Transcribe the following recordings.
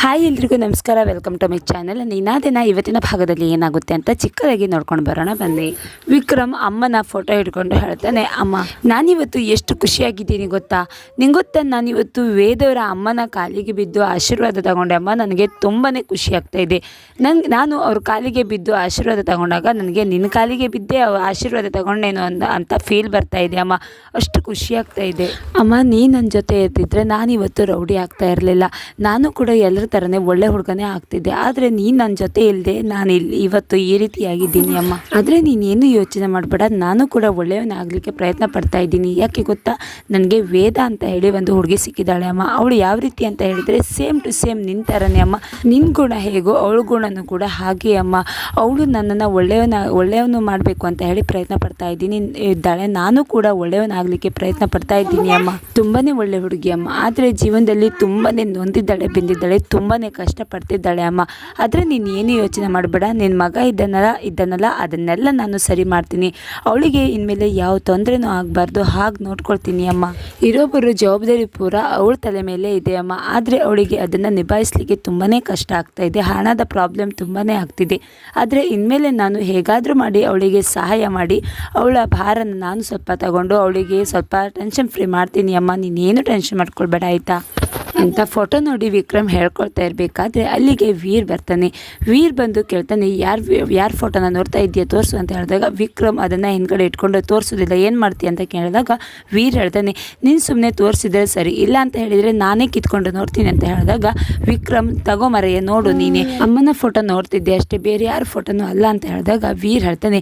Hi ಎಲ್ರಿಗೂ ನಮಸ್ಕಾರ welcome to my channel ನೀನಾದಿನ ಇವತ್ತಿನ ಭಾಗದಲ್ಲಿ ಏನಾಗುತ್ತೆ ಅಂತ ಚಿಕ್ಕದಾಗಿ ನೋಡ್ಕೊಂಡು ಬರೋಣ, ಬನ್ನಿ. ವಿಕ್ರಮ್ ಅಮ್ಮನ ಫೋಟೋ ಹಿಡ್ಕೊಂಡು ಹೇಳ್ತಾನೆ, ಅಮ್ಮ, ನಾನಿವತ್ತು ಎಷ್ಟು ಖುಷಿಯಾಗಿದ್ದೀನಿ ಗೊತ್ತಾ? ನಿಂಗೊತ್ತ ಗೊತ್ತಾ ನಾನಿವತ್ತು ವೇದವರ ಅಮ್ಮನ ಕಾಲಿಗೆ ಬಿದ್ದು ಆಶೀರ್ವಾದ ತಗೊಂಡೆ. ಅಮ್ಮ, ನನಗೆ ತುಂಬಾ ಖುಷಿ ಆಗ್ತಾ ಇದೆ. ನಂಗೆ ನಾನು ಅವ್ರ ಕಾಲಿಗೆ ಬಿದ್ದು ಆಶೀರ್ವಾದ ತಗೊಂಡಾಗ ನನಗೆ ನಿನ್ನ ಕಾಲಿಗೆ ಬಿದ್ದೆ ಅವ್ರ ಆಶೀರ್ವಾದ ತಗೊಂಡೇನೋ ಅಂತ ಅಂತ ಫೀಲ್ ಬರ್ತಾ ಇದೆ. ಅಮ್ಮ, ಅಷ್ಟು ಖುಷಿ ಆಗ್ತಾ ಇದೆ. ಅಮ್ಮ ನೀ ನನ್ನ ಜೊತೆ ಇರ್ತಿದ್ರೆ ನಾನಿವತ್ತು ರೌಡಿ ಆಗ್ತಾ ಇರಲಿಲ್ಲ. ನಾನು ಕೂಡ ಎಲ್ಲರ ಥರನೇ ಒಳ್ಳೆ ಹುಡುಗನೇ ಆಗ್ತಿದ್ದೆ. ಆದರೆ ನೀನು ನನ್ನ ಜೊತೆ ಇಲ್ಲದೆ ನಾನು ಇವತ್ತು ಈ ರೀತಿಯಾಗಿದ್ದೀನಿ ಅಮ್ಮ. ಆದರೆ ನೀನೇನು ಯೋಚನೆ ಮಾಡಬೇಡ, ನಾನು ಕೂಡ ಒಳ್ಳೆಯವನಾಗಲಿಕ್ಕೆ ಪ್ರಯತ್ನ ಪಡ್ತಾ ಇದ್ದೀನಿ. ಯಾಕೆ ಗೊತ್ತಾ? ನನಗೆ ವೇದ ಅಂತ ಹೇಳಿ ಒಂದು ಹುಡುಗಿ ಸಿಕ್ಕಿದ್ದಾಳೆ ಅಮ್ಮ. ಅವಳು ಯಾವ ರೀತಿ ಅಂತ ಹೇಳಿದರೆ ಸೇಮ್ ಟು ಸೇಮ್ ನಿನ್ನ ಥರನೇ ಅಮ್ಮ. ನಿನ್ನ ಗುಣ ಹೇಗೋ ಅವಳ ಗುಣನೂ ಕೂಡ ಹಾಗೆ ಅಮ್ಮ. ಅವಳು ನನ್ನನ್ನು ಒಳ್ಳೆಯವನ, ಒಳ್ಳೆಯವನು ಮಾಡಬೇಕು ಅಂತ ಹೇಳಿ ಪ್ರಯತ್ನ ಪಡ್ತಾ ಇದ್ದೀನಿ. ಇದ್ದಾಳೆ, ನಾನು ಕೂಡ ಒಳ್ಳೆಯವನಾಗಲಿಕ್ಕೆ ಪ್ರಯತ್ನ ಪಡ್ತಾ ಇದ್ದೀನಿ ಅಮ್ಮ. ತುಂಬಾ ಒಳ್ಳೆ ಹುಡುಗಿ ಅಮ್ಮ. ಆದರೆ ಜೀವನದಲ್ಲಿ ತುಂಬಾ ನೊಂದಿದ್ದಾಳೆ, ಬೆಂದಿದ್ದಾಳೆ ತುಂಬಾ ಕಷ್ಟಪಡ್ತಿದ್ದಾಳೆ ಅಮ್ಮ. ಆದರೆ ನೀನು ಏನು ಯೋಚನೆ ಮಾಡಬೇಡ ನಿನ್ನ ಮಗ ಇದ್ದನಲ್ಲ ಇದ್ದನಲ್ಲ, ಅದನ್ನೆಲ್ಲ ನಾನು ಸರಿ ಮಾಡ್ತೀನಿ. ಅವಳಿಗೆ ಇನ್ಮೇಲೆ ಯಾವ ತೊಂದರೆನೂ ಆಗಬಾರ್ದು, ಹಾಗೆ ನೋಡ್ಕೊಳ್ತೀನಿ ಅಮ್ಮ. ಇರೋಬ್ಬರು ಜವಾಬ್ದಾರಿ ಪೂರ ಅವಳ ತಲೆ ಮೇಲೆ ಇದೆ ಅಮ್ಮ. ಆದರೆ ಅವಳಿಗೆ ಅದನ್ನು ನಿಭಾಯಿಸಲಿಕ್ಕೆ ತುಂಬಾ ಕಷ್ಟ ಆಗ್ತಾ ಇದೆ, ಹಣದ ಪ್ರಾಬ್ಲಮ್ ತುಂಬಾ ಆಗ್ತಿದೆ. ಆದರೆ ಇನ್ಮೇಲೆ ನಾನು ಹೇಗಾದರೂ ಮಾಡಿ ಅವಳಿಗೆ ಸಹಾಯ ಮಾಡಿ, ಅವಳ ಭಾರನ ನಾನು ಸ್ವಲ್ಪ ತಗೊಂಡು ಅವಳಿಗೆ ಸ್ವಲ್ಪ ಟೆನ್ಷನ್ ಫ್ರೀ ಮಾಡ್ತೀನಿ ಅಮ್ಮ. ನೀನೇನು ಟೆನ್ಷನ್ ಮಾಡ್ಕೊಳ್ಬೇಡ, ಆಯಿತಾ? ಅಂತ ಫೋಟೋ ನೋಡಿ ವಿಕ್ರಮ್ ಹೇಳ್ಕೊಳ್ತಾ ಇರಬೇಕಾದ್ರೆ ಅಲ್ಲಿಗೆ ವೀರ್ ಬರ್ತಾನೆ. ವೀರ್ ಬಂದು ಕೇಳ್ತಾನೆ, ಯಾರು ಯಾರು ಫೋಟೋನ ನೋಡ್ತಾ ಇದೆಯಾ ತೋರಿಸು, ಅಂತ ಹೇಳಿದಾಗ ವಿಕ್ರಮ್ ಅದನ್ನು ಹಿಂದ್ಗಡೆ ಇಟ್ಕೊಂಡು, ತೋರಿಸೋದಿಲ್ಲ, ಏನು ಮಾಡ್ತೀಯ ಅಂತ ಕೇಳಿದಾಗ ವೀರ್ ಹೇಳ್ತಾನೆ, ನೀನು ಸುಮ್ಮನೆ ತೋರಿಸಿದ್ರೆ ಸರಿ, ಇಲ್ಲ ಅಂತ ಹೇಳಿದರೆ ನಾನೇ ಕಿತ್ಕೊಂಡು ನೋಡ್ತೀನಿ, ಅಂತ ಹೇಳಿದಾಗ ವಿಕ್ರಮ್, ತಗೋ ಮರೆಯ ನೋಡು ನೀನೇ. ಅಮ್ಮನ ಫೋಟೋ ನೋಡ್ತಿದ್ದೆ ಅಷ್ಟೇ, ಬೇರೆ ಯಾರ ಫೋಟೋನೂ ಅಲ್ಲ, ಅಂತ ಹೇಳಿದಾಗ ವೀರ್ ಹೇಳ್ತಾನೆ,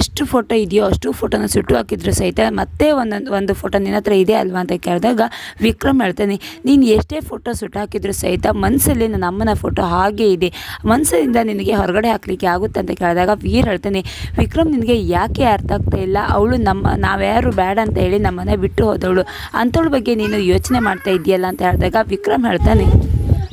ಎಷ್ಟು ಫೋಟೋ ಇದೆಯೋ, ಅಷ್ಟು ಫೋಟೋನ ಸುಟ್ಟು ಹಾಕಿದ್ರು ಸಹಿತ, ಮತ್ತೆ ಒಂದೊಂದು, ಒಂದು ಫೋಟೋ ನಿನ್ನ ಹತ್ರ ಇದೆ ಅಲ್ವಾ? ಅಂತ ಕೇಳಿದಾಗ ವಿಕ್ರಮ್ ಹೇಳ್ತಾನೆ, ನೀನು ಎಷ್ಟೇ ಫೋಟೋ ಸುಟ್ಟು ಹಾಕಿದ್ರು ಸಹಿತ ಮನಸ್ಸಲ್ಲಿ ನನ್ನ ಅಮ್ಮನ ಫೋಟೋ ಹಾಗೆ ಇದೆ. ಮನಸ್ಸಿನಿಂದ ನಿನಗೆ ಹೊರಗಡೆ ಹಾಕಲಿಕ್ಕೆ ಆಗುತ್ತೆ ಅಂತ ಕೇಳಿದಾಗ ವೀರ್ ಹೇಳ್ತಾನೆ, ವಿಕ್ರಮ್ ನಿನಗೆ ಯಾಕೆ ಅರ್ಥ ಆಗ್ತಾ ಇಲ್ಲ? ಅವಳು ನಮ್ಮ, ನಾವ್ಯಾರು ಬೇಡ ಅಂತ ಹೇಳಿ ನಮ್ಮನೆ ಬಿಟ್ಟು ಹೋದವಳು. ಅಂಥವಳ ಬಗ್ಗೆ ನೀನು ಯೋಚನೆ ಮಾಡ್ತಾ ಇದೆಯಲ್ಲ? ಅಂತ ಹೇಳಿದಾಗ ವಿಕ್ರಮ್ ಹೇಳ್ತಾನೆ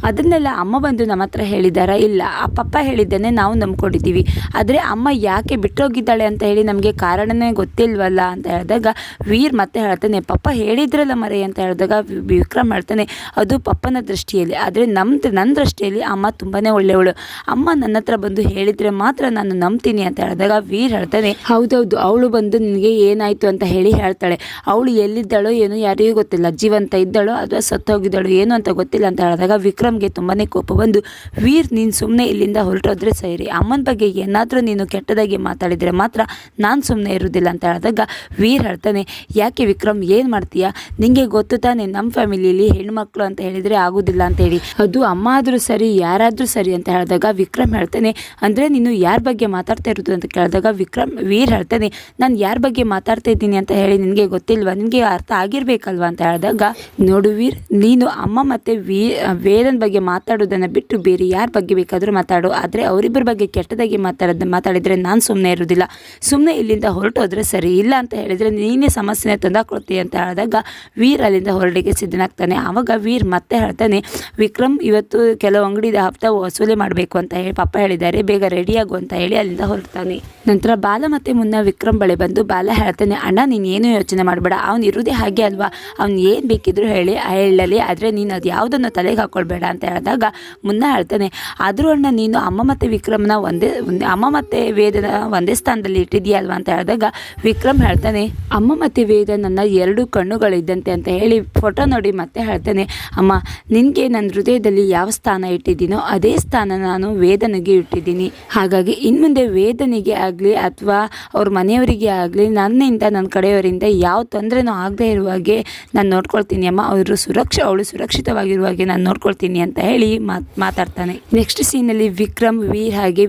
ಅದನ್ನೆಲ್ಲ ಅಮ್ಮ ಬಂದು ನಮ್ಮ ಹತ್ರ ಹೇಳಿದ್ದಾರಾ ಇಲ್ಲ, ಆ ಪಪ್ಪ ಹೇಳಿದ್ದನ್ನೇ ನಾವು ನಂಬ್ಕೊಂಡಿದ್ದೀವಿ. ಆದರೆ ಅಮ್ಮ ಯಾಕೆ ಬಿಟ್ಟೋಗಿದ್ದಾಳೆ ಅಂತ ಹೇಳಿ ನಮಗೆ ಕಾರಣನೇ ಗೊತ್ತಿಲ್ವಲ್ಲ ಅಂತ ಹೇಳಿದಾಗ, ವೀರ್ ಮತ್ತೆ ಹೇಳ್ತಾನೆ, ಪಪ್ಪ ಹೇಳಿದ್ರಲ್ಲ ಮರೆ ಅಂತ ಹೇಳಿದಾಗ ವಿಕ್ರಮ್ ಹೇಳ್ತಾನೆ, ಅದು ಪಪ್ಪನ ದೃಷ್ಟಿಯಲ್ಲಿ, ಆದರೆ ನಮ್ಮ ನನ್ನ ದೃಷ್ಟಿಯಲ್ಲಿ ಅಮ್ಮ ತುಂಬಾ ಒಳ್ಳೆಯವಳು. ಅಮ್ಮ ನನ್ನ ಹತ್ರ ಬಂದು ಹೇಳಿದರೆ ಮಾತ್ರ ನಾನು ನಂಬ್ತೀನಿ ಅಂತ ಹೇಳಿದಾಗ ವೀರ್ ಹೇಳ್ತಾನೆ, ಹೌದೌದು, ಅವಳು ಬಂದು ನಿನಗೆ ಏನಾಯಿತು ಅಂತ ಹೇಳಿ ಹೇಳ್ತಾಳೆ. ಅವಳು ಎಲ್ಲಿದ್ದಾಳೋ ಏನೋ ಯಾರಿಗೂ ಗೊತ್ತಿಲ್ಲ, ಜೀವಂತ ಇದ್ದಾಳೋ ಅಥವಾ ಸತ್ತೋಗಿದ್ದಾಳೋ ಏನು ಅಂತ ಗೊತ್ತಿಲ್ಲ ಅಂತ ಹೇಳಿದಾಗ ವಿಕ್ರಮ್ಗೆ ತುಂಬಾ ಕೋಪ. ಬಂದು ವೀರ್, ನೀನು ಸುಮ್ಮನೆ ಇಲ್ಲಿಂದ ಹೊರಟೋದ್ರೆ ಸರಿ. ಅಮ್ಮನ ಬಗ್ಗೆ ಏನಾದರೂ ನೀನು ಕೆಟ್ಟದಾಗಿ ಮಾತಾಡಿದರೆ ಮಾತ್ರ ನಾನು ಸುಮ್ಮನೆ ಇರೋದಿಲ್ಲ ಅಂತ ಹೇಳಿದಾಗ ವೀರ್ ಹೇಳ್ತಾನೆ, ಯಾಕೆ ವಿಕ್ರಮ್, ಏನು ಮಾಡ್ತೀಯಾ? ನಿಂಗೆ ಗೊತ್ತು ತಾನೆ ನಮ್ಮ ಫ್ಯಾಮಿಲಿಯಲ್ಲಿ ಹೆಣ್ಮಕ್ಳು ಅಂತ ಹೇಳಿದರೆ ಆಗೋದಿಲ್ಲ ಅಂತ ಹೇಳಿ. ಅದು ಅಮ್ಮ ಆದರೂ ಸರಿ, ಯಾರಾದರೂ ಸರಿ ಅಂತ ಹೇಳಿದಾಗ ವಿಕ್ರಮ್ ಹೇಳ್ತಾನೆ, ಅಂದರೆ ನೀನು ಯಾರ ಬಗ್ಗೆ ಮಾತಾಡ್ತಾ ಇರೋದು? ಅಂತ ಕೇಳಿದಾಗ ವಿಕ್ರಮ್, ವೀರ್ ಹೇಳ್ತಾನೆ, ನಾನು ಯಾರ ಬಗ್ಗೆ ಮಾತಾಡ್ತಾ ಇದ್ದೀನಿ ಅಂತ ಹೇಳಿ ನಿನಗೆ ಗೊತ್ತಿಲ್ವಾ? ನಿನಗೆ ಅರ್ಥ ಆಗಿರಬೇಕಲ್ವಾ? ಅಂತ ಹೇಳಿದಾಗ, ನೋಡು ವೀರ್, ನೀನು ಅಮ್ಮ ಮತ್ತು ವೀ, ವೇದನ ಬಗ್ಗೆ ಮಾತಾಡೋದನ್ನು ಬಿಟ್ಟು ಬೇರೆ ಯಾರ ಬಗ್ಗೆ ಬೇಕಾದರೂ ಮಾತಾಡು. ಆದರೆ ಅವರಿಬ್ಬರ ಬಗ್ಗೆ ಕೆಟ್ಟದಾಗಿ ಮಾತಾಡೋದು, ಮಾತಾಡಿದರೆ ನಾನು ಸುಮ್ಮನೆ ಇರೋದಿಲ್ಲ. ಸುಮ್ಮನೆ ಇಲ್ಲಿಂದ ಹೊರಟೋದ್ರೆ ಸರಿ. ಇಲ್ಲ ಅಂತ ಹೇಳಿದರೆ ನೀನೇ ಸಮಸ್ಯೆನೇ ತಂದಾಕೊಳ್ತೀಯ ಅಂತ ಹೇಳಿದಾಗ ವೀರ್ ಅಲ್ಲಿಂದ ಹೊರಡಿಗೆ ಸಿದ್ಧನಾಗ್ತಾನೆ. ಆವಾಗ ವೀರ್ ಮತ್ತೆ ಹೇಳ್ತಾನೆ, ವಿಕ್ರಮ್, ಇವತ್ತು ಕೆಲವು ಅಂಗಡಿದ ಹಪ್ತ ವಸೂಲಿ ಮಾಡಬೇಕು ಅಂತ ಹೇಳಿ ಪಪ್ಪ ಹೇಳಿದ್ದಾರೆ. ಬೇಗ ರೆಡಿಯಾಗು ಅಂತ ಹೇಳಿ ಅಲ್ಲಿಂದ ಹೊರಡ್ತಾನೆ. ನಂತರ ಬಾಲ ಮತ್ತೆ ಮುನ್ನ ವಿಕ್ರಮ್ ಬಳಿ ಬಂದು ಬಾಲ ಹೇಳ್ತಾನೆ, ಅಣ್ಣ, ನೀನು ಏನು ಯೋಚನೆ ಮಾಡಬೇಡ. ಅವನು ಇರೋದೇ ಹಾಗೆ ಅಲ್ವಾ? ಅವ್ನು ಏನು ಬೇಕಿದ್ರು ಹೇಳಿ, ಹೇಳಲಿ. ಆದರೆ ನೀನು ಅದು ಯಾವುದನ್ನು ತಲೆಗೆ ಹಾಕೊಳ್ಬೇಡ. ಅಂತ ಹೇಳಿದಾಗ ಮುನ್ನ ಹೇಳ್ತಾನೆ. ಆದರೂ ಅಣ್ಣ, ನೀನು ಅಮ್ಮ ಮತ್ತು ವಿಕ್ರಮ್ನ ಒಂದೇ, ಅಮ್ಮ ಮತ್ತು ವೇದನ ಒಂದೇ ಸ್ಥಾನದಲ್ಲಿ ಇಟ್ಟಿದೆಯಲ್ವಾ ಅಂತ ಹೇಳಿದಾಗ ವಿಕ್ರಮ್ ಹೇಳ್ತಾನೆ, ಅಮ್ಮ ಮತ್ತು ವೇದ ನನ್ನ ಎರಡು ಕಣ್ಣುಗಳಿದ್ದಂತೆ ಅಂತ ಹೇಳಿ ಫೋಟೋ ನೋಡಿ ಮತ್ತೆ ಹೇಳ್ತಾನೆ. ಅಮ್ಮ, ನಿನಗೆ ನನ್ನ ಹೃದಯದಲ್ಲಿ ಯಾವ ಸ್ಥಾನ ಇಟ್ಟಿದ್ದೀನೋ ಅದೇ ಸ್ಥಾನ ನಾನು ವೇದನಿಗೆ ಇಟ್ಟಿದ್ದೀನಿ. ಹಾಗಾಗಿ ಇನ್ನು ಮುಂದೆ ವೇದನಿಗೆ ಆಗಲಿ ಅಥವಾ ಅವ್ರ ಮನೆಯವರಿಗೆ ಆಗಲಿ ನನ್ನಿಂದ ನನ್ನ ಕಡೆಯವರಿಂದ ಯಾವ ತೊಂದರೆನೂ ಆಗದೆ ಇರುವಾಗೆ ನಾನು ನೋಡ್ಕೊಳ್ತೀನಿ. ಅಮ್ಮ, ಅವರು ಸುರಕ್ಷ, ಅವಳು ಸುರಕ್ಷಿತವಾಗಿರುವ ಹಾಗೆ ನಾನು ನೋಡ್ಕೊಳ್ತೀನಿ. ಅಂತ ಹೇಳಿ ಮಾತ್ ಮಾತಾಡ್ತಾನೆ. ನೆಕ್ಸ್ಟ್ ಸೀನಲ್ಲಿ ವಿಕ್ರಮ್ ವೀರ್ ಹಾಗೆ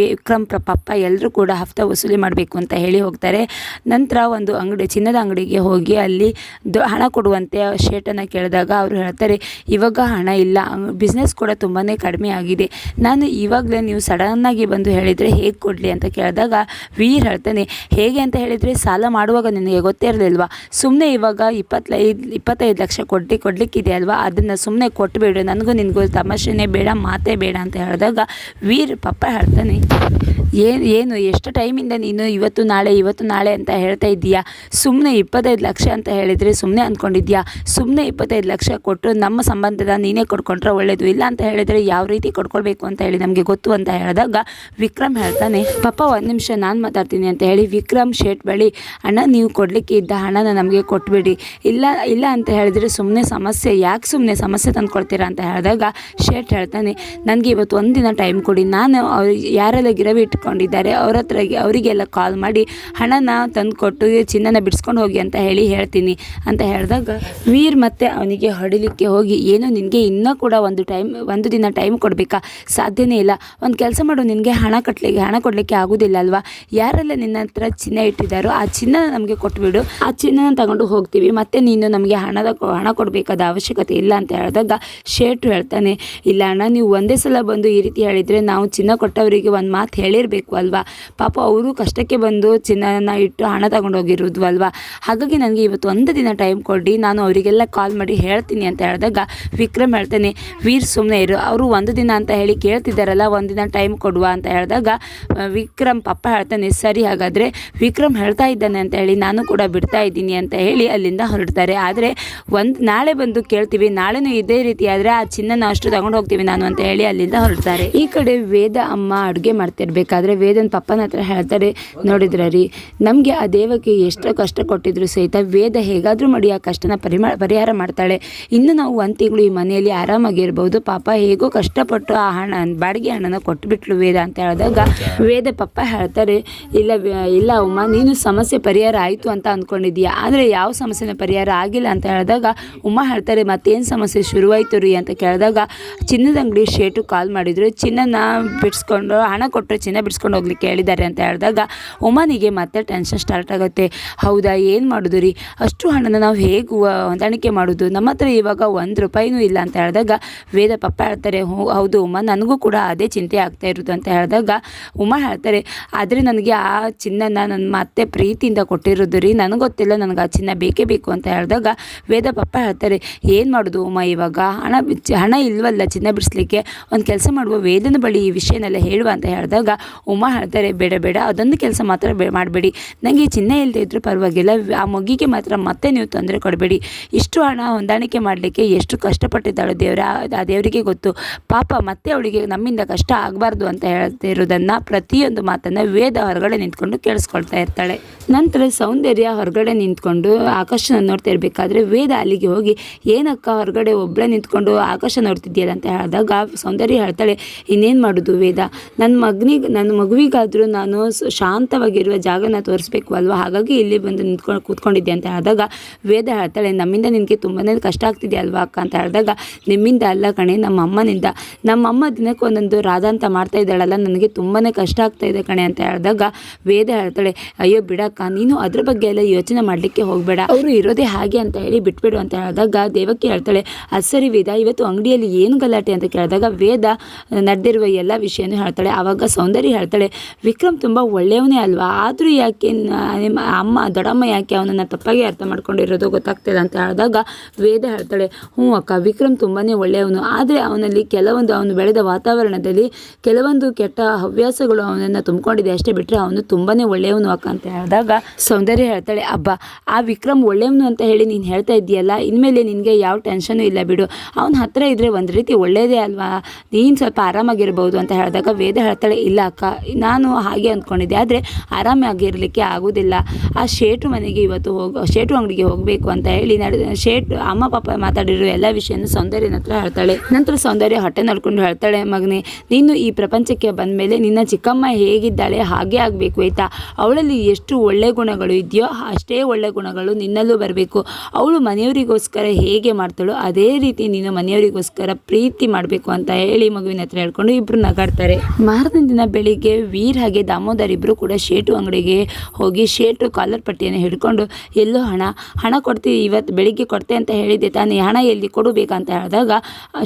ವಿಕ್ರಮ್ ಪಪ್ಪ ಎಲ್ಲರೂ ಕೂಡ ಹಫ್ತಾ ವಸೂಲಿ ಮಾಡಬೇಕು ಅಂತ ಹೇಳಿ ಹೋಗ್ತಾರೆ. ನಂತರ ಒಂದು ಅಂಗಡಿ ಚಿನ್ನದ ಅಂಗಡಿಗೆ ಹೋಗಿ ಅಲ್ಲಿ ಹಣ ಕೊಡುವಂತೆ ಶೇಟನ್ನು ಕೇಳಿದಾಗ ಅವರು ಹೇಳ್ತಾರೆ ಇವಾಗ ಹಣ ಇಲ್ಲ ಬಿಸ್ನೆಸ್ ಕೂಡ ತುಂಬಾ ಕಡಿಮೆ ಆಗಿದೆ. ನಾನು ಇವಾಗಲೇ ನೀವು ಸಡನ್ನಾಗಿ ಬಂದು ಹೇಳಿದರೆ ಹೇಗೆ ಕೊಡಲಿ? ಅಂತ ಕೇಳಿದಾಗ ವೀರ್ ಹೇಳ್ತಾನೆ ಹೇಗೆ ಅಂತ ಹೇಳಿದರೆ ಸಾಲ ಮಾಡುವಾಗ ನಿನಗೆ ಗೊತ್ತಿರಲಿಲ್ವಾ ಸುಮ್ಮನೆ ಇವಾಗ ಇಪ್ಪತ್ತೈದು ಇಪ್ಪತ್ತೈದು ಲಕ್ಷ ಕೊಟ್ಟು ಕೊಡಲಿಕ್ಕಿದೆ ಅಲ್ವಾ? ಅದನ್ನು ಸುಮ್ಮನೆ ಕೊಟ್ಟುಬಿಡು ನನಗೂ ನಿನಗೂ ತಮಾಷೆನೇ ಬೇಡ ಮಾತೇ ಬೇಡ ಅಂತ ಹೇಳಿದಾಗ ವೀರ್ ಪಪ್ಪ ಹೇಳ್ತಾನೆ ಏನು ಏನು, ಎಷ್ಟು ಟೈಮಿಂದ ನೀನು ಇವತ್ತು ನಾಳೆ ಇವತ್ತು ನಾಳೆ ಅಂತ ಹೇಳ್ತಾ ಇದ್ದೀಯಾ? ಸುಮ್ಮನೆ ಇಪ್ಪತ್ತೈದು ಲಕ್ಷ ಅಂತ ಹೇಳಿದರೆ ಸುಮ್ಮನೆ ಅಂದ್ಕೊಂಡಿದ್ಯಾ ಸುಮ್ಮನೆ ಇಪ್ಪತ್ತೈದು ಲಕ್ಷ ಕೊಟ್ಟು ನಮ್ಮ ಸಂಬಂಧದ ನೀನೇ ಕೊಡ್ಕೊಂಡ್ರೆ ಒಳ್ಳೆಯದು ಇಲ್ಲ ಅಂತ ಹೇಳಿದರೆ ಯಾವ ರೀತಿ ಕೊಡ್ಕೊಳ್ಬೇಕು ಅಂತ ಹೇಳಿ ನಮಗೆ ಗೊತ್ತು ಅಂತ ಹೇಳಿದಾಗ ವಿಕ್ರಮ್ ಹೇಳ್ತಾನೆ ಪಾಪ ಒಂದು ನಿಮಿಷ ನಾನು ಮಾತಾಡ್ತೀನಿ ಅಂತ ಹೇಳಿ ವಿಕ್ರಮ್ ಶೇಟ್ ಬಳಿ, ಅಣ್ಣ, ನೀವು ಕೊಡಲಿಕ್ಕೆ ಇದ್ದ ಹಣನ ನಮಗೆ ಕೊಟ್ಬಿಡಿ. ಇಲ್ಲ ಇಲ್ಲ ಅಂತ ಹೇಳಿದರೆ ಸುಮ್ಮನೆ ಸಮಸ್ಯೆ, ಯಾಕೆ ಸುಮ್ಮನೆ ಸಮಸ್ಯೆ ತಂದ್ಕೊಳ್ತೀರಾ? ಅಂತ ಹೇಳಿದಾಗ ಶೇಟ್ ಹೇಳ್ತಾನೆ, ನನಗೆ ಇವತ್ತು ಒಂದಿನ ಟೈಮ್ ಕೊಡಿ. ನಾನು ಯಾರೆಲ್ಲ ಗಿರವಿ ಇಟ್ಕೊಂಡಿದ್ದಾರೆ. ಅವ್ರ ಹತ್ರ ಅವರಿಗೆಲ್ಲ ಕಾಲ್ ಮಾಡಿ, ಹಣನ ತಂದು ಕೊಟ್ಟು ಚಿನ್ನನ ಬಿಡಿಸ್ಕೊಂಡು ಹೋಗಿ ಅಂತ ಹೇಳಿ ಹೇಳ್ತೀನಿ. ಅಂತ ಹೇಳಿದಾಗ, ವೀರ್ ಮತ್ತೆ ಅವನಿಗೆ ಹೊಡಿಲಿಕ್ಕೆ ಹೋಗಿ, ಏನು, ನಿನಗೆ ಇನ್ನೂ ಕೂಡ ಒಂದು ಟೈಮ್, ಒಂದು ದಿನ ಟೈಮ್ ಕೊಡಬೇಕಾ? ಸಾಧ್ಯನೇ ಇಲ್ಲ. ಒಂದು ಕೆಲಸ ಮಾಡು, ನಿನಗೆ ಹಣ ಕಟ್ಟಲಿಕ್ಕೆ ಹಣ ಕೊಡಲಿಕ್ಕೆ ಆಗೋದಿಲ್ಲ ಅಲ್ವಾ? ಯಾರೆಲ್ಲ ನಿನ್ನ ಹತ್ರ ಚಿನ್ನ ಇಟ್ಟಿದ್ದಾರೋ, ಆ ಚಿನ್ನ ನಮಗೆ ಕೊಟ್ಬಿಡು. ಆ ಚಿನ್ನನ ತಗೊಂಡು ಹೋಗ್ತೀವಿ. ಮತ್ತೆ ನೀನು ನಮಗೆ ಹಣದ ಹಣ ಕೊಡಬೇಕಾದ ಅವಶ್ಯಕತೆ ಇಲ್ಲ. ಅಂತ ಹೇಳಿದಾಗ ಶೇಟು ಹೇಳ್ತಾನೆ, ಇಲ್ಲ ಅಣ್ಣ, ನೀವು ಒಂದೇ ಸಲ ಬಂದು ಈ ರೀತಿ ಹೇಳಿದರೆ ನಾವು ಚಿನ್ನ ಕೊಟ್ಟವರಿಗೆ ಒಂದು ಮಾತು ಹೇಳಿರಬೇಕು. ಅಲ್ವಾ? ಪಾಪ ಅವರು ಕಷ್ಟಕ್ಕೆ ಬಂದು ಚಿನ್ನನ ಇಟ್ಟು ಹಣ ತಗೊಂಡೋಗಿರೋದು ಅಲ್ವಾ? ಹಾಗಾಗಿ ನನಗೆ ಇವತ್ತು ಒಂದು ದಿನ ಟೈಮ್ ಕೊಡಿ, ನಾನು ಅವರಿಗೆಲ್ಲ ಕಾಲ್ ಮಾಡಿ ಹೇಳ್ತೀನಿ ಅಂತ ಹೇಳಿದಾಗ ವಿಕ್ರಮ್ ಹೇಳ್ತಾನೆ, ವೀರ್ ಸುಮ್ಮನೆ ಇರು, ಅವರು ಒಂದು ದಿನ ಅಂತ ಹೇಳಿ ಕೇಳ್ತಿದ್ದಾರಲ್ಲ, ಒಂದು ದಿನ ಟೈಮ್ ಕೊಡುವ ಅಂತ ಹೇಳಿದಾಗ ವಿಕ್ರಮ್ ಪಪ್ಪ ಹೇಳ್ತಾನೆ, ಸರಿ, ಹಾಗಾದರೆ ವಿಕ್ರಮ್ ಹೇಳ್ತಾ ಇದ್ದಾನೆ ಅಂತ ಹೇಳಿ ನಾನು ಕೂಡ ಬಿಡ್ತಾ ಇದ್ದೀನಿ ಅಂತ ಹೇಳಿ ಅಲ್ಲಿಂದ ಹೊರಡ್ತಾರೆ. ಆದರೆ ಒಂದು ನಾಳೆ ಬಂದು ಕೇಳ್ತೀವಿ, ನಾಳೆನೂ ಇದೇ ರೀತಿ ಆದರೆ ಆ ಚಿನ್ನನ ಅಷ್ಟು ತಗೊಂಡು ಹೋಗ್ತೀವಿ ನಾನು ಅಂತ ಹೇಳಿ ಅಲ್ಲಿಂದ ಹೊರಡ್ತಾರೆ. ಈ ಕಡೆ ವೇದ ಅಮ್ಮ ಅಡುಗೆ ಮಾಡ್ತಿರ್ಬೇಕಾದ್ರೆ ವೇದನ ಪಪ್ಪನ ಹತ್ರ ಹೇಳ್ತಾರೆ, ನೋಡಿದ್ರ ರೀ? ನಮಗೆ ಆ ದೇವಕ್ಕೆ ಎಷ್ಟು ಕಷ್ಟ ಕೊಟ್ಟಿದ್ರು ಸಹಿತ ವೇದ ಹೇಗಾದರೂ ಮಾಡಿ ಆ ಕಷ್ಟನ ಪರಿಮಾ, ಪರಿಹಾರ ಮಾಡ್ತಾಳೆ. ಇನ್ನು ನಾವು ಒಂದು ತಿಂಗಳು ಈ ಮನೆಯಲ್ಲಿ ಆರಾಮಾಗಿರ್ಬೋದು. ಪಾಪ ಹೇಗೋ ಕಷ್ಟಪಟ್ಟು ಆ ಹಣ, ಬಾಡಿಗೆ ಹಣನ ಕೊಟ್ಟುಬಿಟ್ಲು ವೇದ ಅಂತ ಹೇಳಿದಾಗ ವೇದ ಪಪ್ಪ ಹೇಳ್ತಾರೆ, ಇಲ್ಲ ಇಲ್ಲ ಉಮ್ಮ ನೀನು ಸಮಸ್ಯೆ ಪರಿಹಾರ ಆಯಿತು ಅಂತ ಅಂದ್ಕೊಂಡಿದ್ದೀಯಾ ಆದರೆ ಯಾವ ಸಮಸ್ಯೆನ ಪರಿಹಾರ ಆಗಿಲ್ಲ ಅಂತ ಹೇಳಿದಾಗ ಉಮ್ಮ ಹೇಳ್ತಾರೆ, ಮತ್ತೇನು ಸಮಸ್ಯೆ ಶುರುವಾಯಿತು ರೀ? ಅಂತ ಕೇಳಿದಾಗ ಚಿನ್ನದ ಅಂಗಡಿ ಶೇಟು ಕಾಲ್ ಮಾಡಿದ್ರು. ಚಿನ್ನನ ಬಿಡಿಸ್ಕೊಂಡು, ಹಣ ಕೊಟ್ಟರು ಚಿನ್ನ ಬಿಡಿಸ್ಕೊಂಡು ಹೋಗ್ಲಿಕ್ಕೆ ಹೇಳಿದ್ದಾರೆ ಅಂತ ಹೇಳಿದಾಗ, ಉಮಾನಿಗೆ ಮತ್ತೆ ಟೆನ್ಷನ್ ಸ್ಟಾರ್ಟ್ ಆಗುತ್ತೆ. ಹೌದಾ? ಏನು ಮಾಡೋದು ರೀ? ಅಷ್ಟು ಹಣನ ನಾವು ಹೇಗೆ ಹೊಂದಾಣಿಕೆ ಮಾಡೋದು? ನಮ್ಮ ಹತ್ರ ಇವಾಗ ಒಂದು ರೂಪಾಯಿನೂ ಇಲ್ಲ. ಅಂತ ಹೇಳಿದಾಗ, ವೇದ ಪಪ್ಪ ಹೇಳ್ತಾರೆ ಹ್ಞೂ ಹೌದು ಉಮ್ಮ ನನಗೂ ಕೂಡ ಅದೇ ಚಿಂತೆ ಆಗ್ತಾ ಇರೋದು. ಅಂತ ಹೇಳಿದಾಗ, ಉಮಾ ಹೇಳ್ತಾರೆ, ಆದರೆ ನನಗೆ ಆ ಚಿನ್ನನ ನನ್ನ ಮತ್ತೆ ಪ್ರೀತಿಯಿಂದ ಕೊಟ್ಟಿರೋದು ರೀ. ನನಗೆ ಗೊತ್ತಿಲ್ಲ ನನಗೆ ಆ ಚಿನ್ನ ಬೇಕೇ ಬೇಕು. ಅಂತ ಹೇಳಿದಾಗ, ವೇದ ಪಪ್ಪ ಹೇಳ್ತಾರೆ, ಏನು ಮಾಡೋದು ಉಮ್ಮ ಇವಾಗ? ಹಣ ಹಣ ಇಲ್ವಲ್ಲ ಚಿನ್ನ ಬಿಡಿಸ್ಲಿಕ್ಕೆ? ಒಂದು ಕೆಲಸ ಮಾಡುವ, ವೇದನ ಬಳಿ ಈ ವಿಷಯನೆಲ್ಲ ಹೇಳುವ. ಅಂತ ಹೇಳಿದಾಗ ಉಮ್ಮ ಹೇಳ್ತಾರೆ, ಬೇಡ ಬೇಡ, ಅದೊಂದು ಕೆಲಸ ಮಾತ್ರ ಮಾಡಬೇಡಿ. ನನಗೆ ಚಿನ್ನ ಇಲ್ಲದೆ ಇದ್ದರೂ ಪರವಾಗಿಲ್ಲ. ಆ ಮಗಿಗೆ ಮಾತ್ರ ಮತ್ತೆ ನೀವು ತೊಂದರೆ ಕೊಡಬೇಡಿ. ಇಷ್ಟು ಹಣ ಹೊಂದಾಣಿಕೆ ಮಾಡಲಿಕ್ಕೆ ಎಷ್ಟು ಕಷ್ಟಪಟ್ಟಿದ್ದಾಳು ದೇವರ, ಆ ದೇವರಿಗೆ ಗೊತ್ತು. ಪಾಪ ಮತ್ತೆ ಅವಳಿಗೆ ನಮ್ಮಿಂದ ಕಷ್ಟ ಆಗಬಾರ್ದು ಅಂತ ಹೇಳ್ತಿರೋದನ್ನು ಪ್ರತಿಯೊಂದು ಮಾತನ್ನು ವೇದ ಹೊರಗಡೆ ನಿಂತ್ಕೊಂಡು ಕೇಳಿಸ್ಕೊಳ್ತಾ ಇರ್ತಾಳೆ. ನಂತರ ಸೌಂದರ್ಯ ಹೊರಗಡೆ ನಿಂತ್ಕೊಂಡು ಆಕಾಶನ ನೋಡ್ತಾ ಇರಬೇಕಾದ್ರೆ ವೇದ ಅಲ್ಲಿಗೆ ಹೋಗಿ, ಏನಕ್ಕ ಹೊರಗಡೆ ಒಬ್ಬಳೇ ನಿಂತ್ಕೊಂಡು ಆಕಾಶ ನೋಡ್ತಿದ್ಯಲ್ಲ ಅಂತ ಹೇಳಿದಾಗ ಸೌಂದರ್ಯ ಹೇಳ್ತಾಳೆ, ಇನ್ನೇನು ಮಾಡೋದು ವೇದ? ನನ್ನ ಮಗನಿಗೆ ನನ್ನ ಮಗುವಿಗಾದರೂ ನಾನು ಶಾಂತವಾಗಿರುವ ಜಾಗನ ತೋರಿಸ್ಬೇಕು ಅಲ್ವಾ? ಹಾಗಾಗಿ ಇಲ್ಲಿ ಬಂದು ನಿಂತ್ಕೊಂಡು ಕೂತ್ಕೊಂಡಿದ್ದೆ. ಅಂತ ಹೇಳಿದಾಗ ವೇದ ಹೇಳ್ತಾಳೆ, ನಮ್ಮಿಂದ ನಿನಗೆ ತುಂಬಾ ಕಷ್ಟ ಆಗ್ತಿದೆ ಅಲ್ವಾ ಅಕ್ಕ? ಅಂತ ಹೇಳಿದಾಗ, ನಿಮ್ಮಿಂದ ಅಲ್ಲ ಕಣೆ, ನಮ್ಮ ಅಮ್ಮನಿಂದ. ನಮ್ಮಮ್ಮ ದಿನಕ್ಕೆ ಒಂದೊಂದು ರಾಧ ಅಂತ ಮಾಡ್ತಾ ಇದ್ದಾಳಲ್ಲ, ನನಗೆ ತುಂಬಾ ಕಷ್ಟ ಆಗ್ತಾ ಇದೆ ಕಣೆ. ಅಂತ ಹೇಳಿದಾಗ ವೇದ ಹೇಳ್ತಾಳೆ, ಅಯ್ಯೋ ಬಿಡಕ್ಕ ನೀನು ಅದ್ರ ಬಗ್ಗೆ ಎಲ್ಲ ಯೋಚನೆ ಮಾಡಲಿಕ್ಕೆ ಹೋಗಬೇಡ. ಅವರು ಇರೋದೇ ಹಾಗೆ ಅಂತ ಹೇಳಿ ಬಿಟ್ಬಿಡು ಅಂತ ಹೇಳಿದಾಗ ದೇವಕ್ಕೆ ಹೇಳ್ತಾಳೆ ಅಸರಿ ಸರಿ ವೇದ, ಇವತ್ತು ಅಂಗಡಿಯಲ್ಲಿ ಏನು ಗಲಾಟೆ? ಅಂತ ಕೇಳಿದಾಗ ವೇದ ನಡೆದಿರುವ ಎಲ್ಲ ವಿಷಯನೂ ಹೇಳ್ತಾಳೆ. ಆವಾಗ ಸೌಂದರ್ಯ ಹೇಳ್ತಾಳೆ, ವಿಕ್ರಮ್ ತುಂಬ ಒಳ್ಳೆಯವನೇ ಅಲ್ವಾ? ಆದರೂ ಯಾಕೆ ನಿಮ್ಮ ಅಮ್ಮ, ದೊಡ್ಡಮ್ಮ ಯಾಕೆ ಅವನನ್ನು ತಪ್ಪಾಗಿ ಅರ್ಥ ಮಾಡ್ಕೊಂಡಿರೋದು ಗೊತ್ತಾಗ್ತಿಲ್ಲ? ಅಂತ ಹೇಳಿದಾಗ ವೇದ ಹೇಳ್ತಾಳೆ, ಹ್ಞೂ ಅಕ್ಕ, ವಿಕ್ರಮ್ ತುಂಬಾ ಒಳ್ಳೆಯವನು. ಆದರೆ ಅವನಲ್ಲಿ ಕೆಲವೊಂದು, ಅವನು ಬೆಳೆದ ವಾತಾವರಣದಲ್ಲಿ ಕೆಲವೊಂದು ಕೆಟ್ಟ ಹವ್ಯಾಸಗಳು ಅವನನ್ನು ತುಂಬಿಕೊಂಡಿದೆ. ಅಷ್ಟೇ ಬಿಟ್ಟರೆ ಅವನು ತುಂಬಾ ಒಳ್ಳೆಯವನು ಅಕ್ಕ, ಅಂತ ಹೇಳಿದಾಗ ಸೌಂದರ್ಯ ಹೇಳ್ತಾಳೆ, ಅಬ್ಬಾ, ಆ ವಿಕ್ರಮ್ ಒಳ್ಳೆಯವನು ಅಂತ ಹೇಳಿ ನೀನು ಹೇಳ್ತಾ ಇದ್ದೀಯಲ್ಲ, ಇನ್ಮೇಲೆ ನಿನಗೆ ಯಾವ ಟೆನ್ಷನು ಇಲ್ಲ ಬಿಡು. ಅವನ ಹತ್ತಿರ ಇದ್ದರೆ ಒಂದು ರೀತಿ ಒಳ್ಳೆಯದೇ ಅಲ್ವಾ? ನೀನು ಸ್ವಲ್ಪ ಆರಾಮಾಗಿರ್ಬೋದು ಅಂತ ಹೇಳಿದಾಗ ವೇದ ಹೇಳ್ತಾಳೆ, ಇಲ್ಲ ಅಕ್ಕ, ನಾನು ಹಾಗೆ ಅಂದ್ಕೊಂಡಿದ್ದೆ ಆದರೆ ಆರಾಮಾಗಿರಲಿಕ್ಕೆ ಆಗೋದಿಲ್ಲ. ಆ ಶೇಟು ಮನೆಗೆ ಇವತ್ತು ಹೋಗ, ಶೇಟು ಅಂಗಡಿಗೆ ಹೋಗಬೇಕು ಅಂತ ಹೇಳಿ ನಡೆದ ಶೇಟ್, ಅಮ್ಮ ಪಾಪ ಮಾತಾಡಿರೋ ಎಲ್ಲ ವಿಷಯನೂ ಸೌಂದರ್ಯನ ಹತ್ರ ಹೇಳ್ತಾಳೆ. ನಂತರ ಸೌಂದರ್ಯ ಹೊಟ್ಟೆ ನಡ್ಕೊಂಡು ಹೇಳ್ತಾಳೆ, ಮಗನೇ, ನೀನು ಈ ಪ್ರಪಂಚಕ್ಕೆ ಬಂದ ಮೇಲೆ ನಿನ್ನ ಚಿಕ್ಕಮ್ಮ ಹೇಗಿದ್ದಾಳೆ, ಹಾಗೆ ಆಗಬೇಕು, ಆಯ್ತಾ? ಅವಳಲ್ಲಿ ಎಷ್ಟು ಗುಣಗಳು ಇದೆಯೋ ಅಷ್ಟೇ ಒಳ್ಳೆ ಗುಣಗಳು ನಿನ್ನಲ್ಲೂ ಬರಬೇಕು. ಅವಳು ಮನೆಯವರಿಗೋಸ್ಕರ ಹೇಗೆ ಮಾಡ್ತಾಳೋ ಅದೇ ರೀತಿ ನೀನು ಮನೆಯವರಿಗೋಸ್ಕರ ಪ್ರೀತಿ ಮಾಡಬೇಕು ಅಂತ ಹೇಳಿ ಮಗುವಿನ ಹತ್ರ ಹೇಳ್ಕೊಂಡು ಇಬ್ಬರು ನಗಾಡ್ತಾರೆ. ಮಾರನೇ ದಿನ ಬೆಳಿಗ್ಗೆ ವೀರ್ ಹಾಗೆ ದಾಮೋದರ್ ಇಬ್ಬರು ಕೂಡ ಶೇಟು ಅಂಗಡಿಗೆ ಹೋಗಿ ಶೇಟು ಕಾಲರ್ ಪಟ್ಟಿಯನ್ನು ಹಿಡ್ಕೊಂಡು, ಎಲ್ಲೋ ಹಣ ಹಣ ಕೊಡ್ತೀವಿ ಇವತ್ತು ಬೆಳಿಗ್ಗೆ ಕೊಡ್ತೆ ಅಂತ ಹೇಳಿದ್ದೆ ತಾನೇ, ಹಣ ಎಲ್ಲಿ ಕೊಡಬೇಕಂತ ಹೇಳಿದಾಗ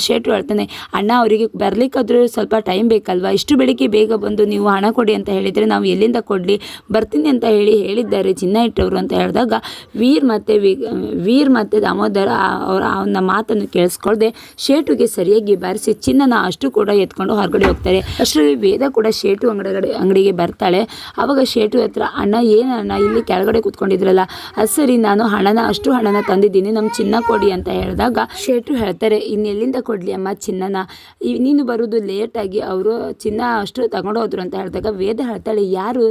ಶೇಟು ಹೇಳ್ತಾನೆ, ಅಣ್ಣ ಅವರಿಗೆ ಬರಲಿಕ್ಕಾದ್ರೂ ಸ್ವಲ್ಪ ಟೈಮ್ ಬೇಕಲ್ವಾ? ಇಷ್ಟು ಬೆಳಿಗ್ಗೆ ಬೇಗ ಬಂದು ನೀವು ಹಣ ಕೊಡಿ ಅಂತ ಹೇಳಿದರೆ ನಾವು ಎಲ್ಲಿಂದ ಕೊಡಲಿ? ಬರ್ತೀನಿ ಅಂತ ಹೇಳಿ ಹೇಳಿದ್ದಾರೆ. ಚಿನ್ನ ಇಟ್ಟವರು ಅಂತ ಹೇಳಿದಾಗ, ವೀರ್ ಮತ್ತು ವಿ, ವೀರ್ ಮತ್ತು ದಾಮೋದರ ಅವರ ಅವನ ಮಾತನ್ನು ಕೇಳಿಸ್ಕೊಳ್ದೆ, ಶೇಟುಗೆ ಸರಿಯಾಗಿ ಬಾರಿಸಿ ಚಿನ್ನನ ಅಷ್ಟು ಕೂಡ ಎತ್ಕೊಂಡು ಹೊರಗಡೆ ಹೋಗ್ತಾರೆ. ಅಷ್ಟರಲ್ಲಿ ವೇದ ಕೂಡ ಶೇಟು ಅಂಗಡಿ ಅಂಗಡಿಗೆ ಬರ್ತಾಳೆ. ಆವಾಗ ಶೇಟು ಹತ್ರ, ಅಣ್ಣ, ಏನು ಅಣ್ಣ, ಇಲ್ಲಿ ಕೆಳಗಡೆ ಕೂತ್ಕೊಂಡಿದ್ರಲ್ಲ? ಸರಿ, ನಾನು ಹಣನ, ಅಷ್ಟು ಹಣನ ತಂದಿದ್ದೀನಿ ನಮ್ಮ ಚಿನ್ನ ಕೊಡಿ ಅಂತ ಹೇಳಿದಾಗ ಶೇಟು ಹೇಳ್ತಾರೆ ಇನ್ನೆಲ್ಲಿಂದ ಕೊಡಲಿ ಅಮ್ಮ ಚಿನ್ನನ? ನೀನು ಬರೋದು ಲೇಟಾಗಿ ಅವರು ಚಿನ್ನ ಅಷ್ಟು ತಗೊಂಡು ಹೋದ್ರು ಅಂತ ಹೇಳಿದಾಗ ವೇದ ಹೇಳ್ತಾಳೆ, ಯಾರು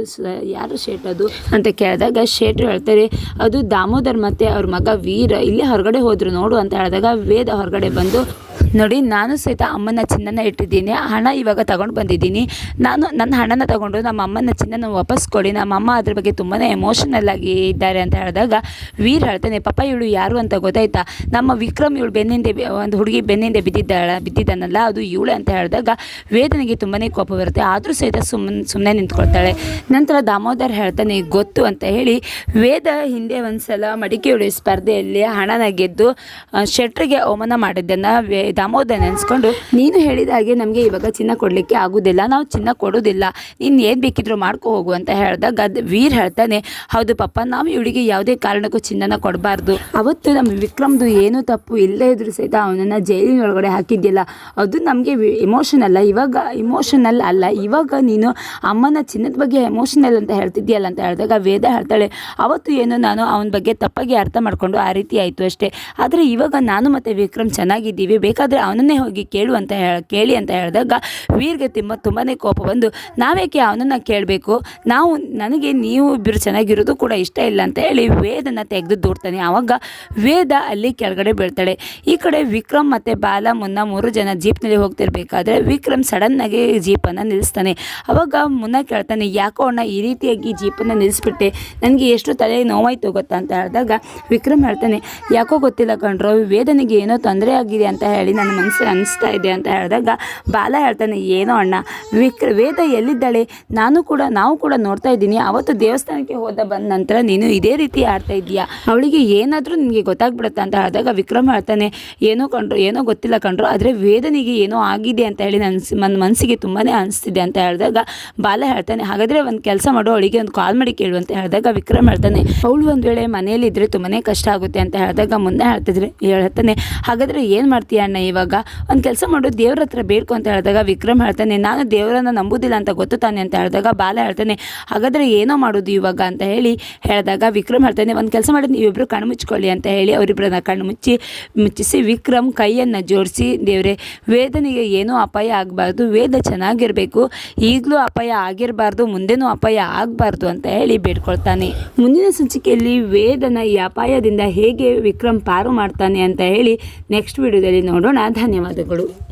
ಯಾರು ಶೇಟ್ ಅದು? ಕೇಳಿದಾಗ ಶೇಟ್ರು ಹೇಳ್ತಾರೆ, ಅದು ದಾಮೋದರ್ ಮತ್ತೆ ಅವ್ರ ಮಗ ವೀರ, ಇಲ್ಲಿ ಹೊರಗಡೆ ಹೋದ್ರು ನೋಡು ಅಂತ ಹೇಳಿದಾಗ ವೇದ ಹೊರಗಡೆ ಬಂದು ನೋಡಿ, ನಾನು ಸಹಿತ ಅಮ್ಮನ ಚಿನ್ನನ ಇಟ್ಟಿದ್ದೀನಿ. ಹಣ ಇವಾಗ ತಗೊಂಡು ಬಂದಿದ್ದೀನಿ. ನಾನು ನನ್ನ ಹಣನ ತಗೊಂಡು ನಮ್ಮ ಅಮ್ಮನ ಚಿನ್ನನ ವಾಪಸ್ ಕೊಡಿ. ನಮ್ಮ ಅಮ್ಮ ಅದ್ರ ಬಗ್ಗೆ ತುಂಬಾ ಎಮೋಷನಲ್ ಆಗಿ ಇದ್ದಾರೆ ಅಂತ ಹೇಳಿದಾಗ, ವೀರ್ ಹೇಳ್ತಾನೆ ಪಾಪ ಇವಳು ಯಾರು ಅಂತ ಗೊತ್ತಾಯ್ತಾ? ನಮ್ಮ ವಿಕ್ರಮ್ ಇವಳು ಬೆನ್ನಿಂದೆ ಒಂದು ಹುಡುಗಿ ಬೆನ್ನಿಂದೆ ಬಿದ್ದಿದ್ದಾಳ, ಬಿದ್ದಿದ್ದಾನಲ್ಲ, ಅದು ಇವಳು ಅಂತ ಹೇಳಿದಾಗ, ವೇದನೆಗೆ ತುಂಬಾ ಕೋಪ ಬರುತ್ತೆ. ಆದರೂ ಸಹಿತ ಸುಮ್ಮನೆ ಸುಮ್ಮನೆ ನಿಂತ್ಕೊಳ್ತಾಳೆ. ನಂತರ ದಾಮೋದರ್ ಹೇಳ್ತಾನೆ, ಗೊತ್ತು ಅಂತ ಹೇಳಿ, ವೇದ ಹಿಂದೆ ಒಂದ್ಸಲ ಮಡಿಕೆ ಉಳಿ ಸ್ಪರ್ಧೆಯಲ್ಲಿ ಹಣನ ಗೆದ್ದು ಶೆಟ್ರಿಗೆ ಅವಮಾನ ಮಾಡಿದ್ದನ್ನು ವೇ ದಾಮೋದರ್ ನೆನೆಸ್ಕೊಂಡು, ನೀನು ಹೇಳಿದ ಹಾಗೆ ನಮಗೆ ಇವಾಗ ಚಿನ್ನ ಕೊಡಲಿಕ್ಕೆ ಆಗೋದಿಲ್ಲ, ನಾವು ಚಿನ್ನ ಕೊಡೋದಿಲ್ಲ, ನೀನು ಏನು ಬೇಕಿದ್ರು ಮಾಡ್ಕೊ ಹೋಗು ಅಂತ ಹೇಳಿದಾಗ ಅದು ವೀರ್ ಹೇಳ್ತಾನೆ, ಹೌದು ಪಪ್ಪ ನಾವು ಇವಳಿಗೆ ಯಾವುದೇ ಕಾರಣಕ್ಕೂ ಚಿನ್ನನ ಕೊಡಬಾರ್ದು. ಅವತ್ತು ನಮ್ಮ ವಿಕ್ರಮ್ದು ಏನೂ ತಪ್ಪು ಇಲ್ಲದೇ ಇದ್ರೂ ಸಹಿತ ಅವನನ್ನು ಜೈಲಿನೊಳಗಡೆ ಹಾಕಿದ್ದಿಲ್ಲ ಅದು ನಮಗೆ ಇಮೋಷನ್ ಅಲ್ಲ. ಇವಾಗ ಇಮೋಷನಲ್ ಅಲ್ಲ ಇವಾಗ ನೀನು ಅಮ್ಮನ ಚಿನ್ನದ ಬಗ್ಗೆ ಎಮೋಷನಲ್ ಅಂತ ಹೇಳ್ತಿದ್ದೀಯಲ್ಲ ಅಂತ ಹೇಳಿದಾಗ ವೇದ ಹೇಳ್ತಾಳೆ, ಅವತ್ತು ಏನು ನಾನು ಅವನ ಬಗ್ಗೆ ತಪ್ಪಾಗಿ ಅರ್ಥ ಮಾಡಿಕೊಂಡು ಆ ರೀತಿ ಆಯಿತು ಅಷ್ಟೇ. ಆದರೆ ಇವಾಗ ನಾನು ಮತ್ತು ವಿಕ್ರಮ್ ಚೆನ್ನಾಗಿದ್ದೀವಿ ಬೇಕಾದರೆ ಅವನನ್ನೇ ಹೋಗಿ ಕೇಳು ಅಂತ ಹೇಳ, ಕೇಳಿ ಅಂತ ಹೇಳಿದಾಗ ವೀರ್ಗೆ ತುಂಬ ತುಂಬಾ ಕೋಪ ಬಂದು ನಾವೇಕೆ ಅವನನ್ನು ಕೇಳಬೇಕು? ನಾವು, ನನಗೆ ನೀವು ಇಬ್ಬರು ಚೆನ್ನಾಗಿರೋದು ಕೂಡ ಇಷ್ಟ ಇಲ್ಲ ಅಂತ ಹೇಳಿ ವೇದನ ತೆಗೆದು ದೂಡ್ತಾನೆ. ಆವಾಗ ವೇದ ಅಲ್ಲಿ ಕೆಳಗಡೆ ಬೀಳ್ತಾಳೆ. ಈ ಕಡೆ ವಿಕ್ರಮ್ ಮತ್ತು ಬಾಲ ಮುನ್ನ ಮೂರು ಜನ ಜೀಪ್ನಲ್ಲಿ ಹೋಗ್ತಿರ್ಬೇಕಾದ್ರೆ ವಿಕ್ರಮ್ ಸಡನ್ನಾಗಿ ಜೀಪನ್ನು ನಿಲ್ಲಿಸ್ತಾನೆ. ಆವಾಗ ಮುನ್ನ ಕೇಳ್ತಾನೆ, ಯಾಕೋ ಅಣ್ಣ ಈ ರೀತಿಯಾಗಿ ಜೀಪನ್ನು ನಿಲ್ಲಿಸ್ಬಿಟ್ಟೆ? ನನಗೆ ಎಷ್ಟು ತಲೆ ನೋವಾಯ್ತು ಗೊತ್ತಾ? ಅಂತ ಹೇಳಿದಾಗ ವಿಕ್ರಮ್ ಹೇಳ್ತಾನೆ, ಯಾಕೋ ಗೊತ್ತಿಲ್ಲ ಕಣ್ರೋ, ವೇದನಿಗೆ ಏನೋ ತೊಂದರೆ ಆಗಿದೆ ಅಂತ ಹೇಳಿ ನನ್ನ ಮನಸ್ಸು ಅನಿಸ್ತಾ ಇದೆ ಅಂತ ಹೇಳಿದಾಗ ಬಾಲ ಹೇಳ್ತಾನೆ, ಏನೋ ಅಣ್ಣ, ವಿಕ್ರ, ವೇದ ಎಲ್ಲಿದ್ದಾಳೆ? ನಾನು ಕೂಡ, ನಾವು ಕೂಡ ನೋಡ್ತಾ ಇದ್ದೀನಿ. ಅವತ್ತು ದೇವಸ್ಥಾನಕ್ಕೆ ಹೋದ ಬಂದ ನಂತರ ನೀನು ಇದೇ ರೀತಿ ಆಡ್ತಾ ಇದೀಯಾ ಅವಳಿಗೆ ಏನಾದರೂ ನಿನಗೆ ಗೊತ್ತಾಗ್ಬಿಡುತ್ತೆ? ಅಂತ ಹೇಳಿದಾಗ ವಿಕ್ರಮ್ ಹೇಳ್ತಾನೆ, ಏನೋ ಕಂಡ್ರು, ಏನೋ ಗೊತ್ತಿಲ್ಲ ಕಂಡ್ರು, ಆದರೆ ವೇದನಿಗೆ ಏನೋ ಆಗಿದೆ ಅಂತ ಹೇಳಿ ನನ್ನ ನನ್ನ ಮನಸ್ಸಿಗೆ ತುಂಬಾ ಅನಿಸ್ತಿದೆ ಅಂತ ಹೇಳಿದಾಗ ಬಾಲ ಹೇಳ್ತಾನೆ, ಹಾಗಾದರೆ ಒಂದು ಕೆಲಸ ಮಾಡು, ಅವಳಿಗೆ ಒಂದು ಕಾಲ್ ಮಾಡಿ ಕೇಳು ಅಂತ ಹೇಳಿದಾಗ ವಿಕ್ರಮ್ ಹೇಳ್ತಾನೆ, ಅವಳು ಒಂದು ವೇಳೆ ಮನೆಯಲ್ಲಿ ಇದ್ದರೆ ತುಂಬಾ ಕಷ್ಟ ಆಗುತ್ತೆ ಅಂತ ಹೇಳಿದಾಗ ಮುಂದೆ ಹೇಳ್ತಿದ್ರೆ, ಹೇಳ್ತಾನೆ, ಹಾಗಾದರೆ ಏನು ಮಾಡ್ತೀಯ ಅಣ್ಣ ಇವಾಗ ಒಂದು ಕೆಲಸ ಮಾಡು, ದೇವ್ರ ಹತ್ರ ಬೇಡ್ಕೊ ಅಂತ ಹೇಳಿದಾಗ ವಿಕ್ರಮ್ ಹೇಳ್ತಾನೆ, ನಾನು ದೇವರನ್ನ ನಂಬುದಿಲ್ಲ ಅಂತ ಗೊತ್ತು ತಾನೆ ಅಂತ ಹೇಳಿದಾಗ ಬಾಲ ಹೇಳ್ತಾನೆ, ಹಾಗಾದರೆ ಏನೋ ಮಾಡೋದು ಇವಾಗ ಅಂತ ಹೇಳಿ ಹೇಳಿದಾಗ ವಿಕ್ರಮ್ ಹೇಳ್ತಾನೆ, ಒಂದು ಕೆಲಸ ಮಾಡಿ ನೀವಿಬ್ಬರು ಕಣ್ಣು ಮುಚ್ಕೊಳ್ಳಿ ಅಂತ ಹೇಳಿ ಅವರಿಬ್ಬರನ್ನ ಕಣ್ಣು ಮುಚ್ಚಿ, ಮುಚ್ಚಿಸಿ ವಿಕ್ರಮ್ ಕೈಯನ್ನು ಜೋಡಿಸಿ, ದೇವರೇ, ವೇದನಿಗೆ ಏನೂ ಅಪಾಯ ಆಗಬಾರ್ದು, ವೇದ ಚೆನ್ನಾಗಿರಬೇಕು, ಈಗಲೂ ಅಪಾಯ ಆಗಿರಬಾರ್ದು, ಮುಂದೆನೂ ಅಪಾಯ ಆಗಬಾರ್ದು ಅಂತ ಹೇಳಿ ಬೇಡ್ಕೊಳ್ತಾನೆ. ಮುಂದಿನ ಸಂಚಿಕೆಯಲ್ಲಿ ವೇದನ ಈ ಅಪಾಯದಿಂದ ಹೇಗೆ ವಿಕ್ರಮ್ ಪಾರು ಮಾಡ್ತಾನೆ ಅಂತ ಹೇಳಿ ನೆಕ್ಸ್ಟ್ ವಿಡಿಯೋದಲ್ಲಿ ನೋಡೋಣ. ಧನ್ಯವಾದಗಳು.